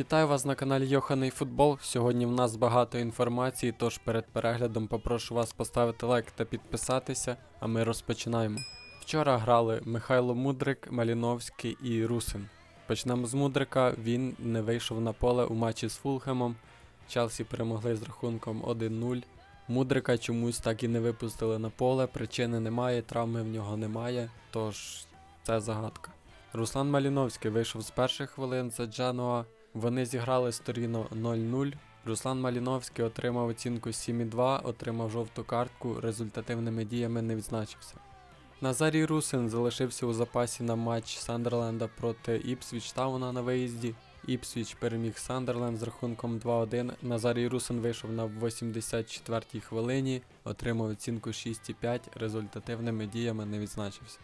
Вітаю вас на каналі Йоханий Футбол. Сьогодні в нас багато інформації, тож перед переглядом попрошу вас поставити лайк та підписатися, а ми розпочинаємо. Вчора грали Михайло Мудрик, Маліновський і Русин. Почнемо з Мудрика. Він не вийшов на поле у матчі з Фулхемом. Челсі перемогли з рахунком 1-0. Мудрика чомусь так і не випустили на поле. Причини немає, травми в нього немає, тож це загадка. Руслан Маліновський вийшов з перших хвилин за Дженуа. Вони зіграли з Торіно 0-0. Руслан Маліновський отримав оцінку 7,2, отримав жовту картку, результативними діями не відзначився. Назарій Русин залишився у запасі на матч Сандерленда проти Іпсвіч Тауна на виїзді. Іпсвіч переміг Сандерленд з рахунком 2-1. Назарій Русин вийшов на 84-й хвилині, отримав оцінку 6,5, результативними діями не відзначився.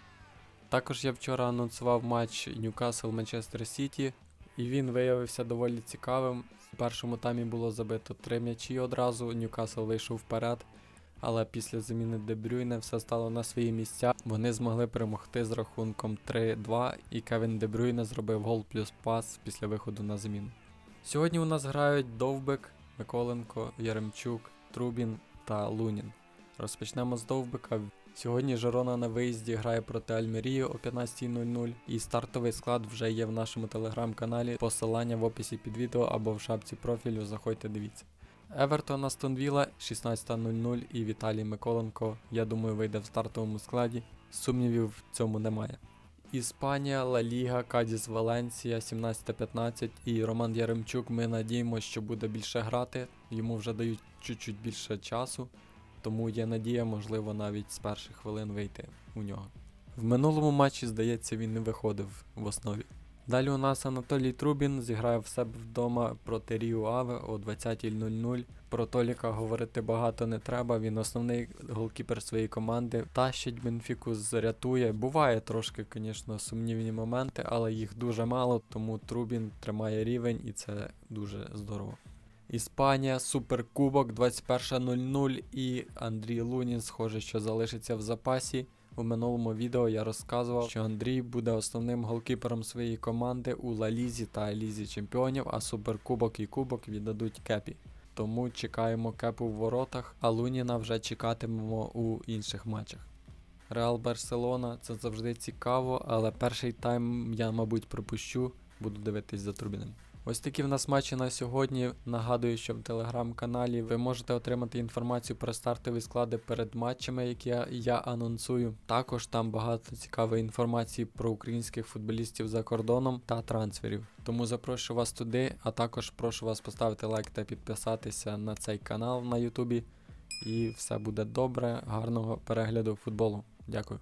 Також я вчора анонсував матч Ньюкасл Манчестер Сіті, і він виявився доволі цікавим. В першому таймі було забито три м'ячі одразу. Ньюкасл вийшов вперед, але після заміни Дебрюйне все стало на свої місця. Вони змогли перемогти з рахунком 3-2, і Кевін Дебрюйне зробив гол плюс пас після виходу на заміну. Сьогодні у нас грають Довбик, Миколенко, Яремчук, Трубін та Лунін. Розпочнемо з Довбика. Сьогодні Жирона на виїзді грає проти Альмерії о 15.00 і стартовий склад вже є в нашому телеграм-каналі. Посилання в описі під відео або в шапці профілю. Заходьте, дивіться. Евертон Астон Вілла 16.00 і Віталій Миколенко, я думаю, вийде в стартовому складі. Сумнівів в цьому немає. Іспанія, Ла Ліга, Кадіс Валенсія 17.15 і Роман Яремчук. Ми надіємося, що буде більше грати. Йому вже дають чуть-чуть більше часу тому є надія, можливо, навіть з перших хвилин вийти у нього. В минулому матчі, здається, він не виходив в основі. Далі у нас Анатолій Трубін зіграє в себе вдома проти Ріо Аве о 20.00. Про Толіка говорити багато не треба. Він основний голкіпер своєї команди. Тащить Бенфіку, зарятує. Буває трошки, звісно, сумнівні моменти, але їх дуже мало, тому Трубін тримає рівень і це дуже здорово. Іспанія, Суперкубок 21.00 і Андрій Лунін, схоже, що залишиться в запасі. У минулому відео я розказував, що Андрій буде основним голкіпером своєї команди у Ла Лізі та Лізі Чемпіонів, а Суперкубок і Кубок віддадуть Кепі. Тому чекаємо кепу в воротах, а Луніна вже чекатимемо у інших матчах. Реал Барселона це завжди цікаво, але перший тайм я, мабуть, пропущу, буду дивитись за Трубіним. Ось такі в нас матчі на сьогодні. Нагадую, що в телеграм-каналі ви можете отримати інформацію про стартові склади перед матчами, які я, я анонсую. Також там багато цікавої інформації про українських футболістів за кордоном та трансферів. Тому запрошую вас туди, а також прошу вас поставити лайк та підписатися на цей канал на Ютубі. І все буде добре, гарного перегляду футболу. Дякую.